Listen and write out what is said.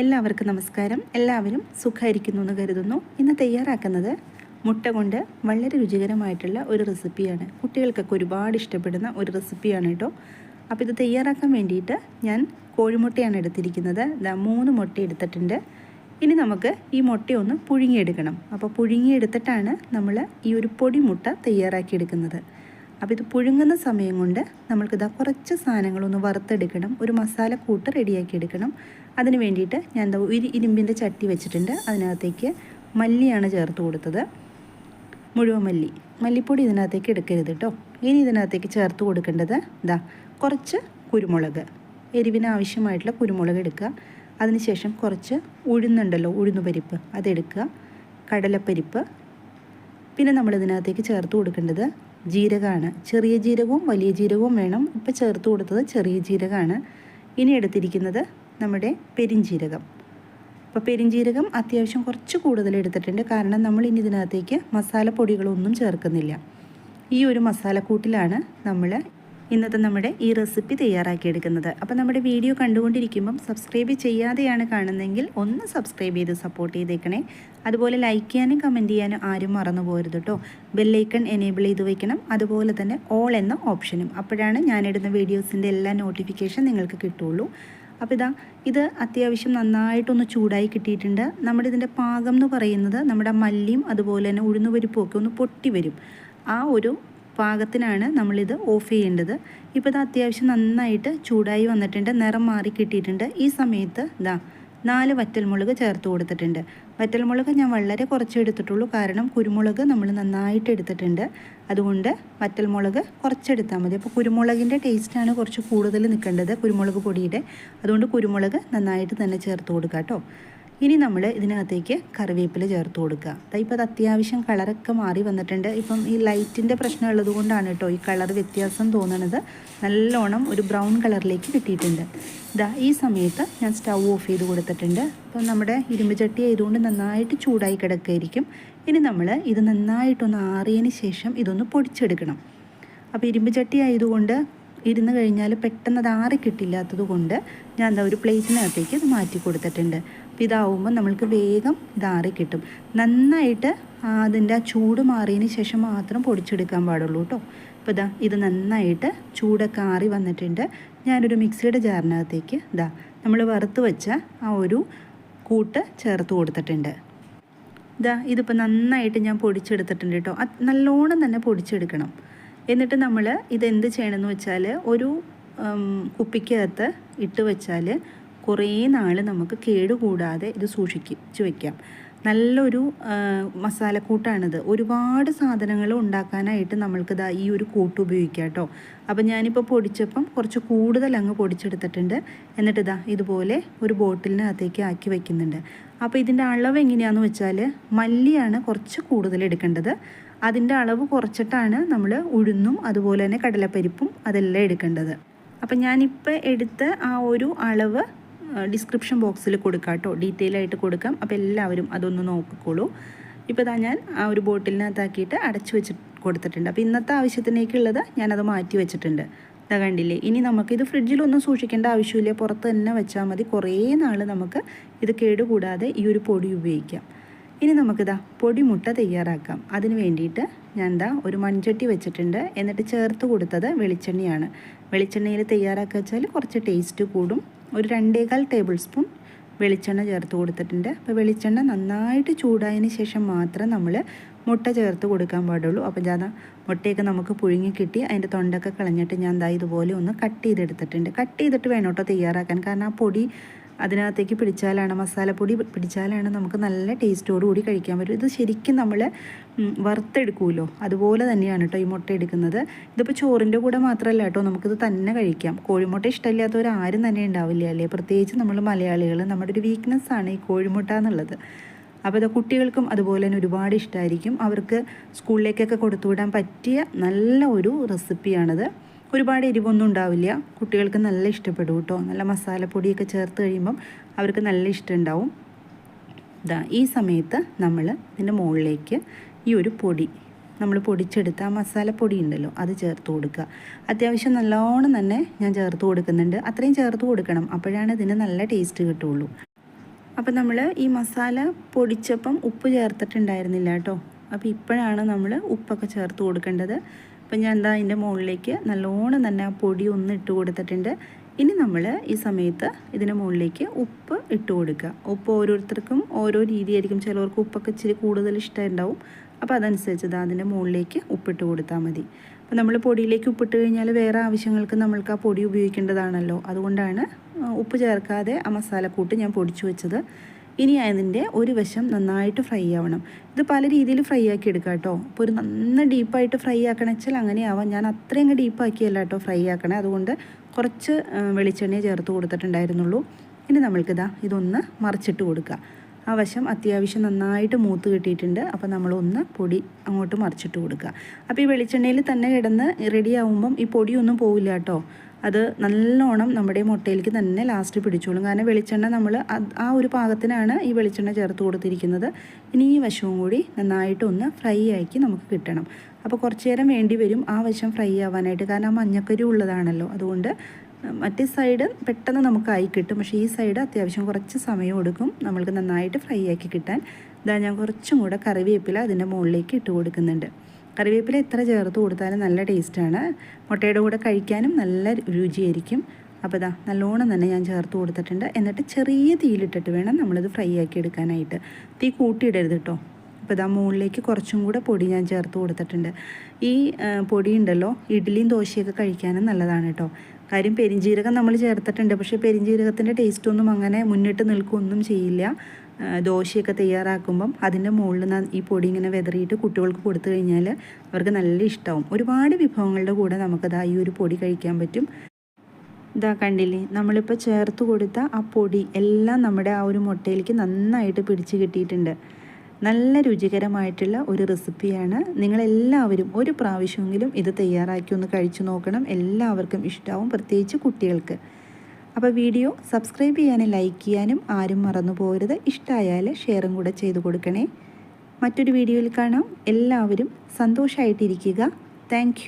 എല്ലാവർക്കും നമസ്കാരം. എല്ലാവരും സുഖമായിരിക്കുന്നു എന്ന് കരുതുന്നു. ഇന്ന് തയ്യാറാക്കുന്നത് മുട്ട കൊണ്ട് വളരെ രുചികരമായിട്ടുള്ള ഒരു റെസിപ്പിയാണ്. കുട്ടികൾക്കൊക്കെ ഒരുപാട് ഇഷ്ടപ്പെടുന്ന ഒരു റെസിപ്പിയാണ് കേട്ടോ. അപ്പോൾ ഇത് തയ്യാറാക്കാൻ വേണ്ടിയിട്ട് ഞാൻ കോഴിമുട്ടയാണ് എടുത്തിരിക്കുന്നത്. ഇതാ മൂന്ന് മുട്ട എടുത്തിട്ടുണ്ട്. ഇനി നമുക്ക് ഈ മുട്ടയൊന്ന് പുഴുങ്ങിയെടുക്കണം. അപ്പോൾ പുഴുങ്ങിയെടുത്തിട്ടാണ് നമ്മൾ ഈ ഒരു പൊടിമുട്ട തയ്യാറാക്കിയെടുക്കുന്നത്. അപ്പോൾ ഇത് പുഴുങ്ങുന്ന സമയം കൊണ്ട് നമ്മൾക്കിതാ കുറച്ച് സാധനങ്ങളൊന്ന് വറുത്തെടുക്കണം. ഒരു മസാല കൂട്ട് റെഡിയാക്കി എടുക്കണം. അതിന് വേണ്ടിയിട്ട് ഞാൻ എന്താ ഒരു ഇരുമ്പിന്റെ ചട്ടി വെച്ചിട്ടുണ്ട്. അതിനകത്തേക്ക് മല്ലിയാണ് ചേർത്ത് കൊടുത്തത്. മുഴുവൻ മല്ലി. മല്ലിപ്പൊടി ഇതിനകത്തേക്ക് എടുക്കരുത് കേട്ടോ ഇനി ഇതിനകത്തേക്ക് ചേർത്ത് കൊടുക്കേണ്ടത് ഇതാ കുറച്ച് കുരുമുളക്. എരിവിന് ആവശ്യമായിട്ടുള്ള കുരുമുളക് എടുക്കുക. അതിനുശേഷം കുറച്ച് ഉഴുന്നുണ്ടല്ലോ ഉഴുന്നുപരിപ്പ് അതെടുക്കുക. കടലപ്പരിപ്പ്. പിന്നെ നമ്മൾ ഇതിനകത്തേക്ക് ചേർത്ത് കൊടുക്കേണ്ടത് ജീരകമാണ്. ചെറിയ ജീരകവും വലിയ ജീരകവും വേണം. ഇപ്പോൾ ചേർത്ത് കൊടുത്തത് ചെറിയ ജീരകമാണ്. ഇനി എടുത്തിരിക്കുന്നത് നമ്മുടെ പെരിഞ്ജീരകം അപ്പോൾ പെരിഞ്ജീരകം അത്യാവശ്യം കുറച്ച് കൂടുതൽ എടുത്തിട്ടുണ്ട്. കാരണം നമ്മൾ ഇനി ഇതിനകത്തേക്ക് മസാലപ്പൊടികളൊന്നും ചേർക്കുന്നില്ല. ഈ ഒരു മസാലക്കൂട്ടിലാണ് നമ്മൾ ഇന്നത്തെ നമ്മുടെ ഈ റെസിപ്പി തയ്യാറാക്കിയെടുക്കുന്നത്. അപ്പോൾ നമ്മുടെ വീഡിയോ കണ്ടുകൊണ്ടിരിക്കുമ്പം സബ്സ്ക്രൈബ് ചെയ്യാതെയാണ് കാണുന്നതെങ്കിൽ ഒന്ന് സബ്സ്ക്രൈബ് ചെയ്ത് സപ്പോർട്ട് ചെയ്തേക്കണേ. അതുപോലെ ലൈക്ക് ചെയ്യാനും കമന്റ് ചെയ്യാനും ആരും മറന്നു പോകരുത് കേട്ടോ ബെല്ലൈക്കൺ എനേബിൾ ചെയ്ത് വയ്ക്കണം അതുപോലെ തന്നെ ഓൾ എന്ന ഓപ്ഷനും അപ്പോഴാണ് ഞാനിടുന്ന വീഡിയോസിന്റെ എല്ലാ നോട്ടിഫിക്കേഷൻ നിങ്ങൾക്ക് കിട്ടുള്ളൂ. അപ്പോൾ ഇതാ ഇത് അത്യാവശ്യം നന്നായിട്ടൊന്ന് ചൂടായി കിട്ടിയിട്ടുണ്ട്. നമ്മുടെ ഇതിന്റെ പാകം എന്ന് പറയുന്നത് നമ്മുടെ മല്ലിയും അതുപോലെ തന്നെ ഉഴുന്നുപരിപ്പും ഒക്കെ ഒന്ന് പൊട്ടി വരും. ആ ഒരു പാകത്തിനാണ് നമ്മളിത് ഓഫ് ചെയ്യേണ്ടത്. ഇപ്പോൾ ഇത് അത്യാവശ്യം നന്നായിട്ട് ചൂടായി വന്നിട്ടുണ്ട്. നിറം മാറി കിട്ടിയിട്ടുണ്ട്. ഈ സമയത്ത് ഇതാ നാല് വറ്റൽമുളക് ചേർത്ത് കൊടുത്തിട്ടുണ്ട്. വറ്റൽമുളക് ഞാൻ വളരെ കുറച്ച് എടുത്തിട്ടുള്ളൂ. കാരണം കുരുമുളക് നമ്മൾ നന്നായിട്ട് എടുത്തിട്ടുണ്ട്. അതുകൊണ്ട് വറ്റൽമുളക് കുറച്ചെടുത്താൽ മതി. അപ്പോൾ കുരുമുളകിന്റെ ടേസ്റ്റാണ് കുറച്ച് കൂടുതൽ നിൽക്കേണ്ടത് കുരുമുളക് പൊടിയുടെ. അതുകൊണ്ട് കുരുമുളക് നന്നായിട്ട് തന്നെ ചേർത്ത് കൊടുക്കാം കേട്ടോ ഇനി നമ്മൾ ഇതിനകത്തേക്ക് കറിവേപ്പില ചേർത്ത് കൊടുക്കുക. ഇപ്പോൾ അത് അത്യാവശ്യം കളറൊക്കെ മാറി വന്നിട്ടുണ്ട്. ഇപ്പം ഈ ലൈറ്റിന്റെ പ്രശ്നം ഉള്ളത് കൊണ്ടാണ് കേട്ടോ ഈ കളർ വ്യത്യാസം തോന്നുന്നത് നല്ലോണം ഒരു ബ്രൗൺ കളറിലേക്ക് കിട്ടിയിട്ടുണ്ട്. ഇതാ ഈ സമയത്ത് ഞാൻ സ്റ്റൗ ഓഫ് ചെയ്ത് കൊടുത്തിട്ടുണ്ട്. അപ്പം നമ്മുടെ ഇരുമ്പ് ചട്ടി ആയതുകൊണ്ട് നന്നായിട്ട് ചൂടായി കിടക്കുകയായിരിക്കും ഇനി നമ്മൾ ഇത് നന്നായിട്ടൊന്ന് ആറിയതിന് ശേഷം ഇതൊന്ന് പൊടിച്ചെടുക്കണം. അപ്പോൾ ഇരുമ്പ് ചട്ടി ആയതുകൊണ്ട് ഇരുന്ന് കഴിഞ്ഞാൽ പെട്ടെന്ന് അത് ആറി കിട്ടില്ലാത്തത് കൊണ്ട് ഞാൻ എന്താ ഒരു പ്ലേറ്റിനകത്തേക്ക് മാറ്റി കൊടുത്തിട്ടുണ്ട്. അപ്പോൾ ഇതാവുമ്പോൾ നമ്മൾക്ക് വേഗം ഇതാറി കിട്ടും. നന്നായിട്ട് അതിന്റെ ആ ചൂട് മാറിയതിന് ശേഷം മാത്രം പൊടിച്ചെടുക്കാൻ പാടുള്ളൂ കേട്ടോ. അപ്പോൾ ഇതാ ഇത് നന്നായിട്ട് ചൂടൊക്കെ ആറി വന്നിട്ടുണ്ട്. ഞാനൊരു മിക്സിയുടെ ജാറിനകത്തേക്ക് ഇതാ നമ്മൾ വറുത്ത് വെച്ച ആ ഒരു കൂട്ട് ചേർത്ത് കൊടുത്തിട്ടുണ്ട്. ഇതാ ഇതിപ്പോൾ നന്നായിട്ട് ഞാൻ പൊടിച്ചെടുത്തിട്ടുണ്ട് കേട്ടോ. നല്ലോണം തന്നെ പൊടിച്ചെടുക്കണം. എന്നിട്ട് നമ്മൾ ഇതെന്ത് ചെയ്യണമെന്ന് വെച്ചാൽ ഒരു കുപ്പിക്കകത്ത് ഇട്ട് വെച്ചാൽ കുറേ നാൾ നമുക്ക് കേടുകൂടാതെ ഇത് സൂക്ഷിച്ച് വയ്ക്കാം നല്ലൊരു മസാലക്കൂട്ടാണിത്. ഒരുപാട് സാധനങ്ങൾ ഉണ്ടാക്കാനായിട്ട് നമ്മൾക്ക് ഇതാ ഈ ഒരു കൂട്ട് ഉപയോഗിക്കാം കേട്ടോ. അപ്പോൾ ഞാനിപ്പോൾ പൊടിച്ചപ്പം കുറച്ച് കൂടുതൽ അങ്ങ് പൊടിച്ചെടുത്തിട്ടുണ്ട്. എന്നിട്ട് ഇതാ ഇതുപോലെ ഒരു ബോട്ടിലിനകത്തേക്ക് ആക്കി വയ്ക്കുന്നുണ്ട് അപ്പോൾ ഇതിന്റെ അളവ് എങ്ങനെയാണെന്ന് വെച്ചാൽ മല്ലിയാണ് കുറച്ച് കൂടുതൽ എടുക്കേണ്ടത്. അതിന്റെ അളവ് കുറച്ചിട്ടാണ് നമ്മൾ ഉഴുന്നും അതുപോലെ തന്നെ കടലപ്പരിപ്പും അതെല്ലാം എടുക്കേണ്ടത്. അപ്പം ഞാനിപ്പോൾ എടുത്ത ആ ഒരു അളവ് ഡിസ്ക്രിപ്ഷൻ ബോക്സിൽ കൊടുക്കാം കേട്ടോ ഡീറ്റെയിൽ ആയിട്ട് കൊടുക്കാം. അപ്പോൾ എല്ലാവരും അതൊന്ന് നോക്കിക്കോളൂ. ഇപ്പോൾ ഇതാ ഞാൻ ആ ഒരു ബോട്ടിലിനകത്താക്കിയിട്ട് അടച്ചു വെച്ച് കൊടുത്തിട്ടുണ്ട്. അപ്പോൾ ഇന്നത്തെ ആവശ്യത്തിനേക്കുള്ളത് ഞാനത് മാറ്റി വെച്ചിട്ടുണ്ട്. ഇതാ കണ്ടില്ലേ? ഇനി നമുക്കിത് ഫ്രിഡ്ജിലൊന്നും സൂക്ഷിക്കേണ്ട ആവശ്യമില്ല. പുറത്ത് തന്നെ വെച്ചാൽ മതി. കുറേ നാൾ നമുക്ക് ഇത് കേടുകൂടാതെ ഈ ഒരു പൊടി ഉപയോഗിക്കാം. ഇനി നമുക്കിതാ പൊടിമുട്ട തയ്യാറാക്കാം. അതിന് വേണ്ടിയിട്ട് ഞാൻ എന്താ ഒരു മൺചട്ടി വെച്ചിട്ടുണ്ട്. എന്നിട്ട് ചേർത്ത് കൊടുത്തത് വെളിച്ചെണ്ണയാണ്. വെളിച്ചെണ്ണയിൽ തയ്യാറാക്കുക വെച്ചാൽ കുറച്ച് ടേസ്റ്റ് കൂടും. ഒരു രണ്ടേകാൽ ടേബിൾ സ്പൂൺ വെളിച്ചെണ്ണ ചേർത്ത് കൊടുത്തിട്ടുണ്ട്. അപ്പോൾ വെളിച്ചെണ്ണ നന്നായിട്ട് ചൂടായതിന് ശേഷം മാത്രം നമ്മൾ മുട്ട ചേർത്ത് കൊടുക്കാൻ പാടുള്ളൂ. അപ്പോൾ ഞാൻ മുട്ടയൊക്കെ നമുക്ക് പുഴുങ്ങി കിട്ടി. അതിന്റെ തൊണ്ടൊക്കെ കളഞ്ഞിട്ട് ഞാൻ എന്താ ഇതുപോലെ ഒന്ന് കട്ട് ചെയ്തെടുത്തിട്ടുണ്ട്. കട്ട് ചെയ്തിട്ട് വേണം കേട്ടോ തയ്യാറാക്കാൻ. കാരണം ആ പൊടി അതിനകത്തേക്ക് പിടിച്ചാലാണ് മസാലപ്പൊടി പിടിച്ചാലാണ് നമുക്ക് നല്ല ടേസ്റ്റോടു കൂടി കഴിക്കാൻ പറ്റും. ഇത് ശരിക്കും നമ്മൾ വറുത്തെടുക്കുമല്ലോ അതുപോലെ തന്നെയാണ് കേട്ടോ ഈ മുട്ട എടുക്കുന്നത്. ഇതിപ്പോൾ ചോറിന്റെ കൂടെ മാത്രമല്ല കേട്ടോ നമുക്കിത് തന്നെ കഴിക്കാം. കോഴിമുട്ട ഇഷ്ടമില്ലാത്തവർ ആരും തന്നെ ഉണ്ടാവില്ല അല്ലേ? പ്രത്യേകിച്ച് നമ്മൾ മലയാളികൾ നമ്മുടെ ഒരു വീക്ക്നെസ്സാണ് ഈ കോഴിമുട്ട എന്നുള്ളത്. അപ്പോൾ ഇത് കുട്ടികൾക്കും അതുപോലെ തന്നെ ഒരുപാട് ഇഷ്ടമായിരിക്കും അവർക്ക് സ്കൂളിലേക്കൊക്കെ കൊടുത്തുവിടാൻ പറ്റിയ നല്ല ഒരു റെസിപ്പിയാണിത് ഒരുപാട് എരിവൊന്നും ഉണ്ടാവില്ല. കുട്ടികൾക്ക് നല്ല ഇഷ്ടപ്പെടും കേട്ടോ നല്ല മസാലപ്പൊടിയൊക്കെ ചേർത്ത് കഴിയുമ്പം അവർക്ക് നല്ല ഇഷ്ടമുണ്ടാവും ഇതാ ഈ സമയത്ത് നമ്മൾ ഇതിന്റെ മുകളിലേക്ക് ഈ ഒരു പൊടി നമ്മൾ പൊടിച്ചെടുത്ത ആ മസാലപ്പൊടി ഉണ്ടല്ലോ അത് ചേർത്ത് കൊടുക്കുക. അത്യാവശ്യം നല്ലോണം തന്നെ ഞാൻ ചേർത്ത് കൊടുക്കുന്നുണ്ട്. അത്രയും ചേർത്ത് കൊടുക്കണം. അപ്പോഴാണ് ഇതിന് നല്ല ടേസ്റ്റ് കിട്ടുള്ളൂ. അപ്പം നമ്മൾ ഈ മസാല പൊടിച്ചപ്പം ഉപ്പ് ചേർത്തിട്ടുണ്ടായിരുന്നില്ല കേട്ടോ അപ്പോൾ ഇപ്പോഴാണ് നമ്മൾ ഉപ്പൊക്കെ ചേർത്ത് കൊടുക്കേണ്ടത്. അപ്പം ഞാൻ എന്താ അതിന്റെ മുകളിലേക്ക് നല്ലോണം തന്നെ ആ പൊടി ഒന്ന് ഇട്ട് കൊടുത്തിട്ടുണ്ട്. ഇനി നമ്മൾ ഈ സമയത്ത് ഇതിന് മുകളിലേക്ക് ഉപ്പ് ഇട്ട് കൊടുക്കുക. ഉപ്പ് ഓരോരുത്തർക്കും ഓരോ രീതിയായിരിക്കും. ചിലവർക്ക് ഉപ്പൊക്കെ ഇച്ചിരി കൂടുതൽ ഇഷ്ടമുണ്ടാവും. അപ്പോൾ അതനുസരിച്ച് ഇത് അതിന്റെ മുകളിലേക്ക് ഉപ്പിട്ട് കൊടുത്താൽ മതി. അപ്പോൾ നമ്മൾ പൊടിയിലേക്ക് ഉപ്പിട്ട് കഴിഞ്ഞാൽ വേറെ ആവശ്യങ്ങൾക്ക് നമ്മൾക്ക് ആ പൊടി ഉപയോഗിക്കേണ്ടതാണല്ലോ. അതുകൊണ്ടാണ് ഉപ്പ് ചേർക്കാതെ ആ മസാലക്കൂട്ട് ഞാൻ പൊടിച്ചു വെച്ചത്. ഇനി അതിന്റെ ഒരു വശം നന്നായിട്ട് ഫ്രൈ ആവണം. ഇത് പല രീതിയിൽ ഫ്രൈ ആക്കി എടുക്കാം കേട്ടോ. അപ്പോൾ ഒരു നന്ന ഡീപ്പായിട്ട് ഫ്രൈ ആക്കണം വെച്ചാൽ അങ്ങനെ ആവാം ഞാൻ അത്രയും ഡീപ്പാക്കിയല്ല കേട്ടോ ഫ്രൈ ആക്കണേ. അതുകൊണ്ട് കുറച്ച് വെളിച്ചെണ്ണയെ ചേർത്ത് കൊടുത്തിട്ടുണ്ടായിരുന്നുള്ളൂ. ഇനി നമ്മൾക്കിതാ ഇതൊന്ന് മറിച്ചിട്ട് കൊടുക്കുക ആ വശം അത്യാവശ്യം നന്നായിട്ട് മൂത്ത് കിട്ടിയിട്ടുണ്ട്. അപ്പോൾ നമ്മളൊന്ന് പൊടി അങ്ങോട്ട് മറിച്ചിട്ട് കൊടുക്കുക അപ്പോൾ ഈ വെളിച്ചെണ്ണയിൽ തന്നെ കിടന്ന് റെഡി ഈ പൊടിയൊന്നും പോവില്ല കേട്ടോ. അത് നല്ലോണം നമ്മുടെ മുട്ടയിലേക്ക് തന്നെ ലാസ്റ്റ് പിടിച്ചോളും. കാരണം വെളിച്ചെണ്ണ നമ്മൾ ആ ഒരു പാകത്തിനാണ് ഈ വെളിച്ചെണ്ണ ചേർത്ത് കൊടുത്തിരിക്കുന്നത്. ഇനി ഈ വശവും കൂടി നന്നായിട്ടൊന്ന് ഫ്രൈ ആക്കി നമുക്ക് കിട്ടണം. അപ്പോൾ കുറച്ച് നേരം വേണ്ടി വരും ആ വശം ഫ്രൈ ആവാനായിട്ട്. കാരണം ആ മഞ്ഞക്കരി ഉള്ളതാണല്ലോ. അതുകൊണ്ട് മറ്റേ സൈഡ് പെട്ടെന്ന് നമുക്ക് ആയി കിട്ടും. പക്ഷേ ഈ സൈഡ് അത്യാവശ്യം കുറച്ച് സമയം എടുക്കും നമ്മൾക്ക് നന്നായിട്ട് ഫ്രൈ ആക്കി കിട്ടാൻ. ഇതാ ഞാൻ കുറച്ചും കൂടെ കറിവേപ്പില അതിന്റെ മുകളിലേക്ക് ഇട്ട് കൊടുക്കുന്നുണ്ട്. കറിവേപ്പില എത്ര ചേർത്ത് കൊടുത്താലും നല്ല ടേസ്റ്റാണ്. മുട്ടയുടെ കൂടെ കഴിക്കാനും നല്ല രുചിയായിരിക്കും. അപ്പോൾ ഇതാ നല്ലോണം തന്നെ ഞാൻ ചേർത്ത് കൊടുത്തിട്ടുണ്ട്. എന്നിട്ട് ചെറിയ തീയിലിട്ടിട്ട് വേണം നമ്മളിത് ഫ്രൈ ആക്കി എടുക്കാനായിട്ട്. തീ കൂട്ടിയിടരുത് കേട്ടോ അപ്പോൾ ഇതാ മുകളിലേക്ക് കുറച്ചും കൂടെ പൊടി ഞാൻ ചേർത്ത് കൊടുത്തിട്ടുണ്ട്. ഈ പൊടി ഉണ്ടല്ലോ ഇഡ്ഡലിയും ദോശയൊക്കെ കഴിക്കാനും നല്ലതാണ് കേട്ടോ കാര്യം പെരിഞ്ജീരകം നമ്മൾ ചേർത്തിട്ടുണ്ട്. പക്ഷേ പെരിഞ്ജീരകത്തിന്റെ ടേസ്റ്റൊന്നും അങ്ങനെ മുന്നിട്ട് നിൽക്കുകയൊന്നും ചെയ്യില്ല. ദോശയൊക്കെ തയ്യാറാക്കുമ്പം അതിന്റെ മുകളിൽ ഈ പൊടി ഇങ്ങനെ വെതറിയിട്ട് കുട്ടികൾക്ക് കൊടുത്തു കഴിഞ്ഞാൽ അവർക്ക് നല്ല ഇഷ്ടമാവും. ഒരുപാട് വിഭവങ്ങളുടെ കൂടെ നമുക്കത് ഈ ഒരു പൊടി കഴിക്കാൻ പറ്റും. ഇതാ കണ്ടില്ലേ നമ്മളിപ്പോൾ ചേർത്ത് കൊടുത്ത ആ പൊടി എല്ലാം നമ്മുടെ ആ ഒരു മുട്ടയിലേക്ക് നന്നായിട്ട് പിടിച്ച് കിട്ടിയിട്ടുണ്ട്. നല്ല രുചികരമായിട്ടുള്ള ഒരു റെസിപ്പിയാണ്. നിങ്ങളെല്ലാവരും ഒരു പ്രാവശ്യമെങ്കിലും ഇത് തയ്യാറാക്കി ഒന്ന് കഴിച്ചു നോക്കണം. എല്ലാവർക്കും ഇഷ്ടമാവും പ്രത്യേകിച്ച് കുട്ടികൾക്ക്. അപ്പോൾ വീഡിയോ സബ്സ്ക്രൈബ് ചെയ്യാനും ലൈക്ക് ചെയ്യാനും ആരും മറന്നു പോകരുത്. ഇഷ്ടമായാൽ ഷെയറും കൂടെ ചെയ്തു കൊടുക്കണേ. മറ്റൊരു വീഡിയോയിൽ കാണാം. എല്ലാവരും സന്തോഷമായിട്ടിരിക്കുക താങ്ക്